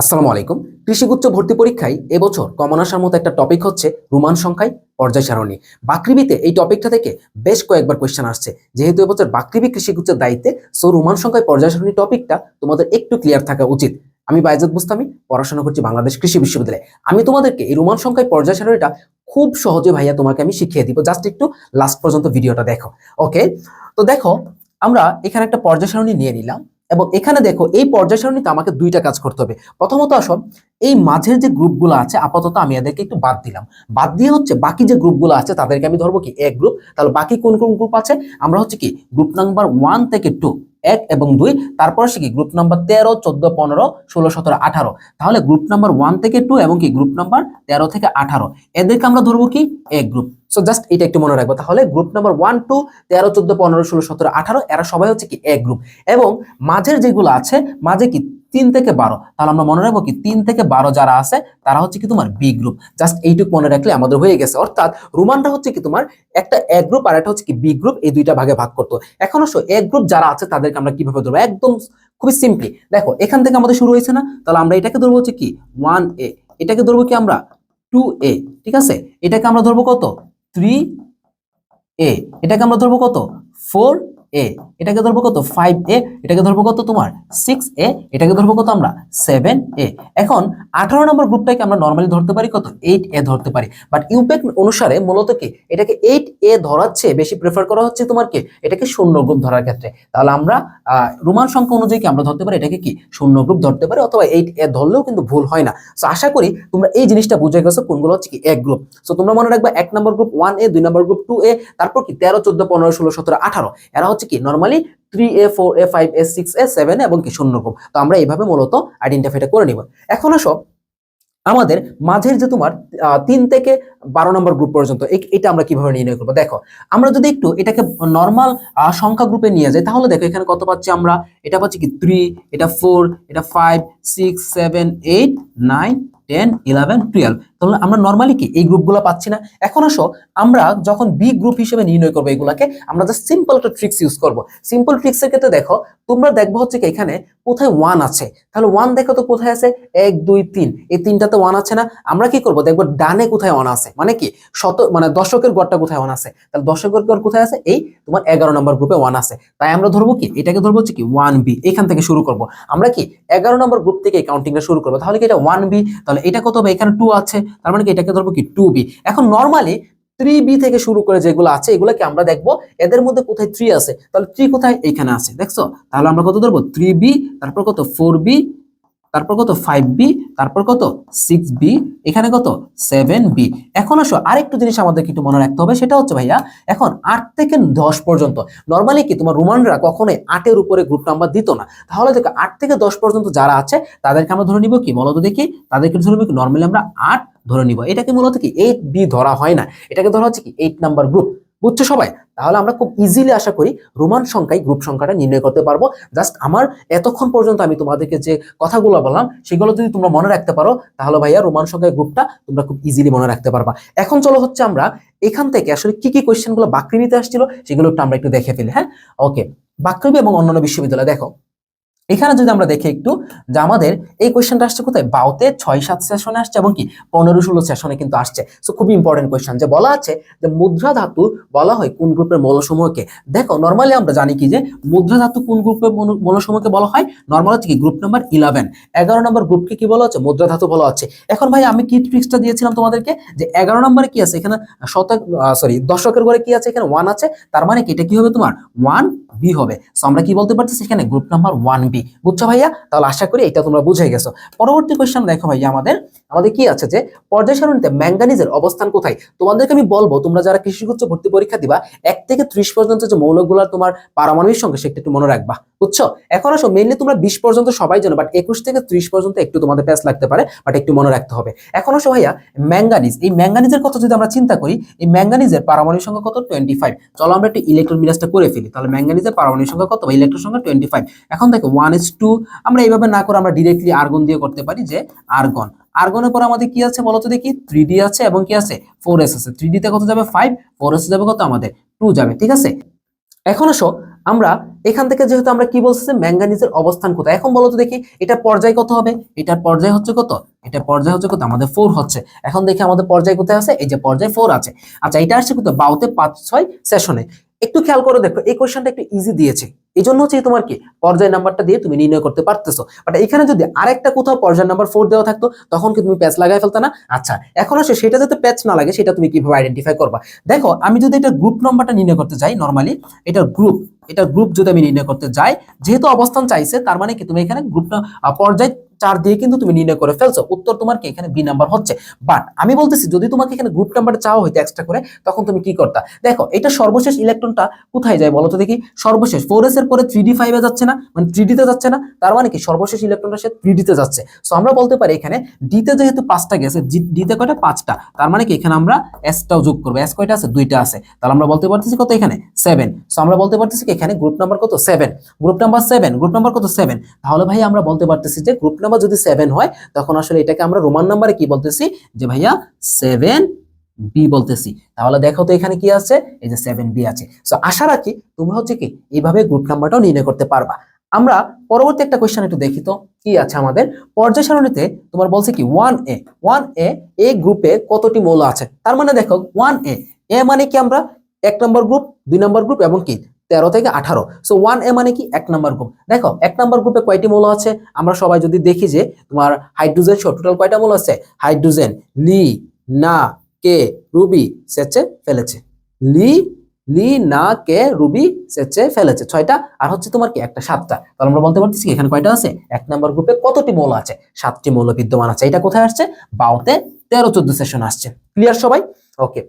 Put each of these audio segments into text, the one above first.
আসসালামু আলাইকুম। কৃষিগুচ্ছ ভর্তি পরীক্ষায় এবছর কমন আসার মতো একটা টপিক হচ্ছে রোমান সংখ্যায় পর্যায় সারণী। বাকৃবিতে এই টপিকটা থেকে বেশ কয়েকবার কোয়েশ্চেন আসছে। যেহেতু এবছর বাকৃবি কৃষিগুচ্ছের দায়িত্বে সো রোমান সংখ্যায় পর্যায় সারণী টপিকটা তোমাদের একটু ক্লিয়ার থাকা উচিত। আমি বাইজাদ বুস্তামি পড়াশোনা করছি বাংলাদেশ কৃষি বিশ্ববিদ্যালয়ে। আমি তোমাদেরকে এই রোমান সংখ্যায় পর্যায় সারণীটা খুব সহজে ভাইয়া তোমাকে আমি শিখিয়ে দিব। জাস্ট একটু লাস্ট পর্যন্ত ভিডিওটা দেখো। ওকে তো দেখো, আমরা এখানে একটা পর্যায় সারণী নিয়ে নিলাম। এবং এখানে দেখো, এই পর্যায় সারণীতে আমাকে দুইটা কাজ করতে হবে। প্রথমত আসো, এই মাঝের যে গ্রুপগুলো আছে, আপাতত আমি এদেরকে একটু বাদ দিলাম। বাদ দিয়ে হচ্ছে বাকি যে গ্রুপগুলো আছে, তাদেরকে আমি ধরবো কি, এক গ্রুপ। তাহলে বাকি কোন কোন গ্রুপ আছে? আমরা হচ্ছে কি, গ্রুপ নাম্বার ওয়ান থেকে টু, এক এবং দুই। তারপর হচ্ছে কি, গ্রুপ নাম্বার তেরো, চোদ্দ, পনেরো, ষোলো, সতেরো, আঠারো। তাহলে গ্রুপ নাম্বার ওয়ান থেকে টু এবং কি, গ্রুপ নাম্বার তেরো থেকে আঠারো। এদেরকে আমরা ধরবো কি, এক গ্রুপ। সো জাস্ট এটা একটু মনে রাখব। তাহলে গ্রুপ নাম্বার ওয়ান টু তেরো, চোদ্দ, পনেরো, ষোলো, সতেরো, আঠারো, এরা সবাই হচ্ছে কি এক গ্রুপ এবং মাঝের যেগুলো আছে, মাঝে কি তিন থেকে বারো। তাহলে আমরা মনে রাখব কি তিন থেকে বারো যারা আছে, তারা হচ্ছে কি তোমার বি গ্রুপ জাস্ট এইটুকু মনে রাখলে আমাদের হয়ে গেছে। অর্থাৎ রোমানটা হচ্ছে কি তোমার একটা এক গ্রুপ আর একটা হচ্ছে কি বি গ্রুপ এই দুইটা ভাগে ভাগ করতো। এখন অবশ্য এক গ্রুপ যারা আছে, তাদেরকে আমরা কীভাবে ধরবো? একদম খুবই সিম্পলি দেখো, এখান থেকে আমাদের শুরু হয়েছে না? তাহলে আমরা এটাকে ধরবো হচ্ছে কি ওয়ান এ এটাকে ধরবো কি আমরা টু এ ঠিক আছে? এটাকে আমরা ধরবো কত? থ্রি এ এটাকে আমরা ধরবো কত? ফোর এ এটাকে ধরবো কত? ফাইভ এ এটাকে ধরবো কত তোমার? সিক্স এ এটাকে ধরবো কত আমরা? সেভেন এ এখন আঠারো নম্বর গ্রুপটাকে আমরা নর্মালি ধরতে পারি কত? এইট এ ধরতে পারি। বাট ইউপেক অনুসারে মূলত কি? এটাকে এইট এ ধরার চেয়ে বেশি প্রেফার করা হচ্ছে তোমার এটাকে শূন্য গ্রুপ ধরার ক্ষেত্রে। তাহলে আমরা রোমান সংখ্যা অনুযায়ী কি আমরা ধরতে পারি? এটাকে কি? শূন্য গ্রুপ ধরতে পারি অথবা এইট এ ধরলেও কিন্তু ভুল হয় না। তো আশা করি তোমরা এই জিনিসটা বুঝে গেছো কোনগুলো হচ্ছে কি এক গ্রুপ সো তোমরা মনে রাখবে এক নম্বর গ্রুপ ওয়ান এ দুই নম্বর গ্রুপ টু এ তারপর কি? তেরো, চোদ্দ, পনেরো, ষোলো, সতেরো, আঠারো। এরা হচ্ছে কি? Normally three A four A five A six A seven এবং কি শূন্য তো আমরা এইভাবে মূলত আইডেন্টিফাইটা করে নিব। এখন আসো, আমাদের মাঝের যে তোমার তিন থেকে বারো নম্বর গ্রুপ পর্যন্ত এটা আমরা কীভাবে নির্ণয় করব? দেখো, আমরা যদি একটু এটাকে নর্মাল সংখ্যা গ্রুপে নিয়ে যাই, তাহলে দেখো এখানে কত পাচ্ছি আমরা? এটা পাচ্ছি কি থ্রি এটা ফোর এটা five six seven eight nine ten eleven twelve তাহলে আমরা নর্মালি কি? এই গ্রুপগুলো পাচ্ছি না। এখন আসো, আমরা যখন বি গ্রুপ হিসেবে নির্ণয় করব এগুলাকে, আমরা সিম্পল একটা ট্রিক্স ইউজ করব। সিম্পল ট্রিক্সের ক্ষেত্রে দেখো, তোমরা দেখব হচ্ছে কি এখানে কোথায় ওয়ান আছে। তাহলে ওয়ান দেখো তো কোথায় আছে? এক, দুই, তিন। এই তিনটাতে ওয়ান আছে না? আমরা কি দেখব ডানে কোথায় ওয়ান আছে। মানে কি? শত মানে দশকের গড়টা কোথায় ওয়ান আছে? তাহলে দশকের গড় কোথায় আছে? এই তোমার এগারো নম্বর গ্রুপে ওয়ান আছে। তাই আমরা ধরবো কি? এটাকে ধরবো হচ্ছে কি? ওয়ান বি এখান থেকে শুরু করব। আমরা কি? এগারো নম্বর গ্রুপ থেকে কাউন্টিংটা শুরু করব। তাহলে কি এটা ওয়ান বি তাহলে এটা কত হবে? এখানে টু আছে। তার মানে কি? এটাকে ধরবো কি? টু বি এখন নর্মালি থ্রি বি থেকে শুরু করে যেগুলো আছে, এগুলোকে আমরা দেখব, এদের মধ্যে কোথায় থ্রি আছে? তাহলে থ্রি কোথায়? এখানে আছে। দেখছ? তাহলে আমরা কত ধরবো? থ্রি বি তারপর কত? ফোর বি তারপর কত? ফাইভ বি তারপর কত? সিক্স বি এখানে কত? সেভেন বি এখন আসো, আরেকটু জিনিস আমাদের একটু মনে রাখতে হবে, সেটা হচ্ছে ভাইয়া, এখন আট থেকে দশ পর্যন্ত নর্মালি কি তোমার রোমানরা কখনোই আটের উপরে গ্রুপ নাম্বার দিত না। তাহলে দেখো, আট থেকে দশ পর্যন্ত যারা আছে, তাদেরকে আমরা ধরে নিব কি? বলো তো দেখি, তাদেরকে ধরে নিব কি? নর্মালি আমরা আট ধরে নিব। এটাকে মূলত কি? এইট বি ধরা হয় না। এটাকে ধরা হচ্ছে কি? এইট নাম্বার গ্রুপ বুঝছ সবাই? তাহলে আমরা খুব ইজিলি আশা করি রোমান সংখ্যায় গ্রুপ সংখ্যাটা নির্ণয় করতে পারব। জাস্ট আমার এতক্ষণ পর্যন্ত আমি তোমাদেরকে যে কথাগুলো বললাম, সেগুলো যদি তোমরা মনে রাখতে পারো, তাহলে ভাইয়া রোমান সংখ্যায় গ্রুপটা তোমরা খুব ইজিলি মনে রাখতে পারবা। এখন চলো হচ্ছে আমরা এখান থেকে আসলে কি কি কোয়েশ্চেনগুলো বাকৃবিতে আসছিল, সেগুলো আমরা একটু দেখে ফেলি হ্যাঁ? ওকে বাকৃবি এবং অন্যান্য বিশ্ববিদ্যালয়, দেখো। এখানে যদি আমরা দেখি একটু, যে আমাদের এই কোয়েশ্চেনটা আসছে কোথায়? বাউতে ছয় সাত সেশনে আসছে এবং কি? পনেরো ষোলো সেশনে কিন্তু আসছে। সো খুবই ইম্পর্টেন্ট কোয়েশ্চেন যে বলা আছে যে মুদ্রা ধাতু বলা হয় কোন গ্রুপের মৌলসমূহকে? দেখো নর্মালি আমরা জানি কি যে মুদ্রা ধাতু কোন গ্রুপের মৌল- মৌলসমূহকে বলা হয়? নর্মাল হচ্ছে কি গ্রুপ নাম্বার ইলেভেন এগারো নম্বর গ্রুপকে কি বলা হচ্ছে? মুদ্রা ধাতু বলা হচ্ছে। এখন ভাই, আমি কি ট্রিক্সটা দিয়েছিলাম তোমাদেরকে? যে এগারো নম্বরে কি আছে? এখানে শতক সরি দশকের ঘরে কি আছে? এখানে ওয়ান আছে। তার মানে কি? এটা কি হবে তোমার? ওয়ান বি হবে। সো আমরা কি বলতে পারছি সেখানে গ্রুপ নাম্বার ওয়ান বি বুঝছ ভাইয়া? তাহলে আশা করি এটা তোমরা বুঝে গেছো। পরবর্তী কোয়েশ্চেন দেখো ভাইয়া আমাদের। আমাদের কি আছে যে পর্যায় সারণীতে ম্যাঙ্গানিজের অবস্থান কোথায়? তোমাদেরকে আমি বলব, তোমরা যারা কৃষিগুচ্ছ ভর্তি পরীক্ষা দিবা, এক থেকে ত্রিশ পর্যন্ত যে মৌলগুলো তোমার পারমাণবিক সংখ্যা সেটা একটু মনে রাখবা, বুঝছ? এখন আসো মেনলি তোমরা বিশ পর্যন্ত সবাই জানো বাট একুশ থেকে ত্রিশ পর্যন্ত একটু তোমাদের প্যাস লাগতে পারে বাট একটু মনে রাখতে হবে। এখন আসো ভাইয়া ম্যাঙ্গানিজ এই ম্যাঙ্গানিজের কথা যদি আমরা চিন্তা করি, এই ম্যাঙ্গানিজের পারমাণবিক সংখ্যা কত? টোয়েন্টি ফাইভ চলো আমরা একটু ইলেকট্রন মিরাজটা করে ফেলি, তাহলে ম্যাঙ্গানিজের পারমাণবিক সংখ্যা কত বা ইলেকট্রন সংখ্যা টোয়েন্টি ফাইভ এখন দেখো ওয়ান ইস টু আমরা এইভাবে না করে আমরা ডিরেক্টলি আর্গন দিয়ে করতে পারি যে আর্গন আর্গনের পর আমাদের কি আছে বলতো দেখি? থ্রি ডি আছে এবং কি আছে? ফোর এস আছে। থ্রি ডিতে কত যাবে? ফাইভ ফোর এস যাবে কত? আমাদের টু যাবে, ঠিক আছে? এখন আসো, আমরা এখান থেকে যেহেতু আমরা কি বলছি ম্যাঙ্গানিজের অবস্থান কোথায়? এখন বলতো দেখি এটা পর্যায় কত হবে? এটার পর্যায় হচ্ছে কত? এটা পর্যায় হচ্ছে কত? আমাদের ফোর হচ্ছে। এখন দেখি আমাদের পর্যায় কোথায় আছে? এই যে পর্যায় ফোর আছে। আচ্ছা এটা আসছে কোথায় বাউতে পাঁচ, ছয় সেশনে একটু খেয়াল করে দেখো, এই কোয়েশ্চনটা একটু ইজি দিয়েছে। এই জন্য হচ্ছে তোমার কি, পর্যায় নাম্বারটা দিয়ে তুমি নির্ণয় করতে পারতেছো। বাট এখানে যদি আরেকটা কোথাও পর্যায় নাম্বার ফোর দেওয়া থাকতো, তখন কি তুমি প্যাচ লাগাই ফেলতে না? আচ্ছা এখন আসে সেটা যাতে প্যাচ না লাগে, সেটা তুমি কীভাবে আইডেন্টিফাই করবা? দেখো, আমি যদি এটা গ্রুপ নাম্বারটা নির্ণয় করতে যাই নর্মালি এটা গ্রুপ এটা গ্রুপ যদি আমি নির্ণয় করতে যাই, যেহেতু অবস্থান চাইছে, তার মানে কি তুমি এখানে গ্রুপটা পর্যায় চার দিয়ে কিন্তু তুমি নির্ণয় করে ফেলছো। উত্তর তোমার কি? এখানে বি নাম্বার হচ্ছে। বাট আমি বলতেছি, যদি তোমাকে এখানে গ্রুপ নাম্বার চাওয়া হইতো এক্সট্রা করে, তখন তুমি কি করতা? দেখো, এটা সর্বশেষ ইলেকট্রনটা কোথায় যায় বলো তো দেখি? সর্বশেষ ফোর এস এর পরে থ্রি ডি ফাইভে যাচ্ছে না? মানে থ্রি ডিতে যাচ্ছে না? তার মানে কি? সর্বশেষ ইলেকট্রনটা সে থ্রি ডিতে যাচ্ছে। সো আমরা বলতে পারি এখানে ডিতে যেহেতু পাঁচটা গেছে ডিতে কয়টা? পাঁচটা। তার মানে কি? এখানে আমরা এসটাও যোগ করব। এস কয়টা আছে? দুইটা আছে। তাহলে আমরা বলতে পারতেছি কত এখানে? সেভেন সো আমরা বলতে পারতেছি কি? এখানে গ্রুপ নাম্বার কত? Seven group number seven group number কত? সেভেন তাহলে ভাই, আমরা বলতে পারতেছি যে গ্রুপ নাম্বার যদি সেভেন হয়, তখন আসলে এটাকে আমরা রোমান নাম্বারে কি বলতেছি? যে ভাইয়া সেভেন বি বলতেছি। তাহলে দেখো তো এখানে কি আছে? এই যে সেভেন বি আছে। সো আশা রাখি তোমরা হচ্ছে কি এইভাবে গ্রুপ নাম্বারটাও নির্ণয় করতে পারবা। আমরা পরবর্তী একটা কোয়েশ্চেন একটু দেখি তো, কি আছে আমাদের? পর্যায় সারণীতে তোমার বলছে কি ওয়ান এ ওয়ান এ এ গ্রুপে কতটি মৌল আছে? তার মানে দেখো ওয়ান এ এ মানে কি আমরা? এক নম্বর গ্রুপ দুই নম্বর গ্রুপ এবং কি? তেরো থেকে আঠারো। সো ওয়ান এ মানে কি? এক নম্বর গ্রুপ দেখো, এক নম্বর গ্রুপে কয়টি মৌল আছে? আমরা সবাই যদি দেখি যে তোমার হাইড্রোজেন সহ টোটাল কয়টা মৌল আছে? হাইড্রোজেন লি না কে রুবি সেচে ফেলেছে লি লি না কে রুবি সেচে ফেলেছে ছয়টা, আর হচ্ছে তোমার কি? একটা সাতটা। তাহলে আমরা বলতে পারতেছি এখানে কয়টা আছে? এক নম্বর গ্রুপে কতটি মৌল আছে? সাতটি মৌল বিদ্যমান আছে। এটা কোথায় আসছে? বাউতে তেরো চোদ্দ সেশন আসছে। ক্লিয়ার সবাই? ওকে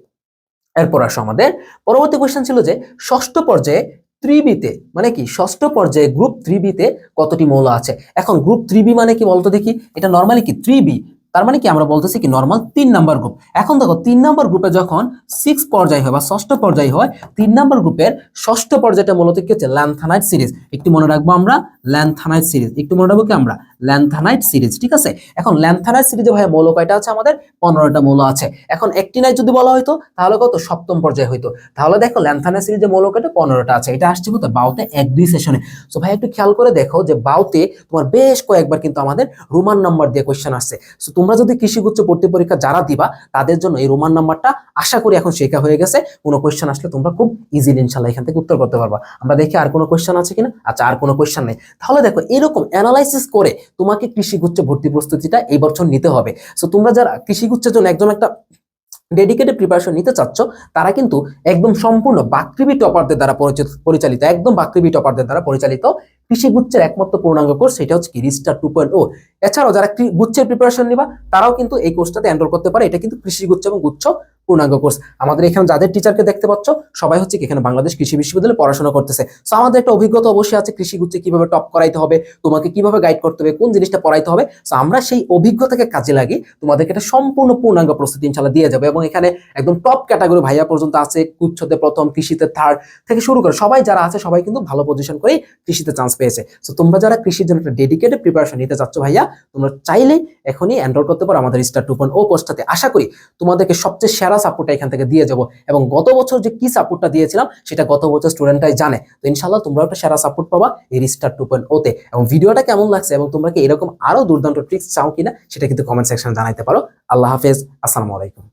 এরপর আসো আমাদের। পরবর্তী কোয়েশ্চেন ছিল যে, ষষ্ঠ পর্যায়ে ত্রিবিতে মানে কি? ষষ্ঠ পর্যায়ে গ্রুপ ত্রিবিতে কতটি মৌল আছে? এখন গ্রুপ ত্রিবি মানে কি বলতো দেখি? এটা নর্মালি কি ত্রিবি? তার মানে কি আমরা বলতেছি কি নর্মাল তিন নাম্বার গ্রুপ এখন দেখো, তিন নাম্বার গ্রুপে যখন সিক্স পর্যায় হয় বা ষষ্ঠ পর্যায় হয়, তিন নাম্বার গ্রুপের ষষ্ঠ পর্যায়টা মূলত কি হচ্ছে? ল্যান্থানাইট সিরিজ একটু মনে রাখব আমরা ল্যান্থানাইট সিরিজ একটু মনে রাখব কি আমরা? ল্যান্থানাইট সিরিজ, ঠিক আছে? এখন ল্যান্থানাইট সিরিজে ভাই মৌল কয়টা আছে আমাদের? পনেরোটা মৌল আছে। এখন একটি নাই যদি বলা হয়তো, তাহলে কত? সপ্তম পর্যায়ে হইতো। তাহলে দেখো ল্যান্থানাইট সিরিজে মৌল কয়টা? পনেরোটা আছে। এটা আসছে কত? বাউতে এক দুই সেশনে সো ভাই একটু খেয়াল করে দেখো যে বাউতে তোমার বেশ কয়েকবার কিন্তু আমাদের রোমান নাম্বার দিয়ে কোয়েশ্চেন আসছে। সো তোমরা যদি কৃষিগুচ্ছ ভর্তি পরীক্ষা যারা দিবা, তাদের জন্য এই রোমান নাম্বারটা আশা করি এখন শেখা হয়ে গেছে। কোনো কোয়েশ্চেন আসলে তোমরা খুব ইজিলি ইনশাল্লাহ এখান থেকে উত্তর করতে পারবা। আমরা দেখি আর কোনো কোয়েশ্চেন আছে কিনা? আচ্ছা আর কোনো কোয়েশ্চেন নেই। তাহলে দেখো এরকম অ্যানালাইসিস করে তোমাকে কৃষিগুচ্ছ ভর্তি প্রস্তুতিটা এই বছর নিতে হবে। সো তোমরা যারা কৃষিগুচ্ছের জন্য একদম একটা ডেডিকেটেড প্রিপারেশন নিতে চাচ্ছ, তারা কিন্তু একদম সম্পূর্ণ বাকৃবি টপারদের দ্বারা পরিচালিত, একদম বাকৃবি টপারদের দ্বারা পরিচালিত কৃষি গুচ্ছের একমাত্র পূর্ণাঙ্গ কোর্স সেটা হচ্ছে কি রিস্টার টু পয়েন্ট ও এছাড়াও যারা গুচ্ছের প্রিপারেশন নিবা, তারাও কিন্তু এই কোর্সটাতে এনরোল করতে পারে। এটা কিন্তু কৃষি গুচ্ছ এবং গুচ্ছ পূর্ণাঙ্গ কোর্স আমাদের এখানে যাদের টিচারকে দেখতে পাচ্ছ, সবাই হচ্ছে কি এখানে বাংলাদেশ কৃষি বিশ্ববিদ্যালয়ে পড়াশোনা করতেছে। সো আমাদের একটা অভিজ্ঞতা অবশ্যই আছে, কৃষি গুচ্ছে কীভাবে টপ করাইতে হবে, তোমাকে কীভাবে গাইড করতে হবে, কোন জিনিসটা পড়াইতে হবে। সো আমরা সেই অভিজ্ঞতাকে কাজে লাগিয়ে তোমাদেরকে একটা সম্পূর্ণ পূর্ণাঙ্গ প্রস্তুতি ইনশাল্লাহ দিয়ে যাবে এবং এখানে একদম টপ ক্যাটাগরি ভাইয়া পর্যন্ত আছে কুচ্ছতে প্রথম, কৃষিতে থার্ড থেকে শুরু করে সবাই যারা আছে, সবাই কিন্তু ভালো পজিশন করেই কৃষিতে চান্স পেয়েছে। সো তোমরা যারা কৃষির জন্য একটা ডেডিকেটেড প্রিপারেশন নিতে চাচ্ছ ভাইয়া, তোমরা চাইলে এখনই এনরোল করতে পারো আমাদের স্টার টু পয়েন্ট ও কোর্সটাতে আশা করি তোমাদেরকে সবচেয়ে সেরা সাপোর্টটা এখান থেকে দিয়ে যাব। এবং গত বছর যে কি সাপোর্টটা দিয়েছিলাম, সেটা গত বছর স্টুডেন্টরাই জানে। তো ইনশাল্লাহ তোমরা একটা সেরা সাপোর্ট পাবা এই রিস্টার টু পয়েন্ট ওতে এবং ভিডিওটা কেমন লাগছে এবং তোমরা কি এরকম আরও দুর্দান্ত ট্রিক্স চাও কিনা, সেটা কিন্তু কমেন্ট সেকশনে জানাইতে পারো। আল্লাহ হাফেজ। আসসালামু আলাইকুম।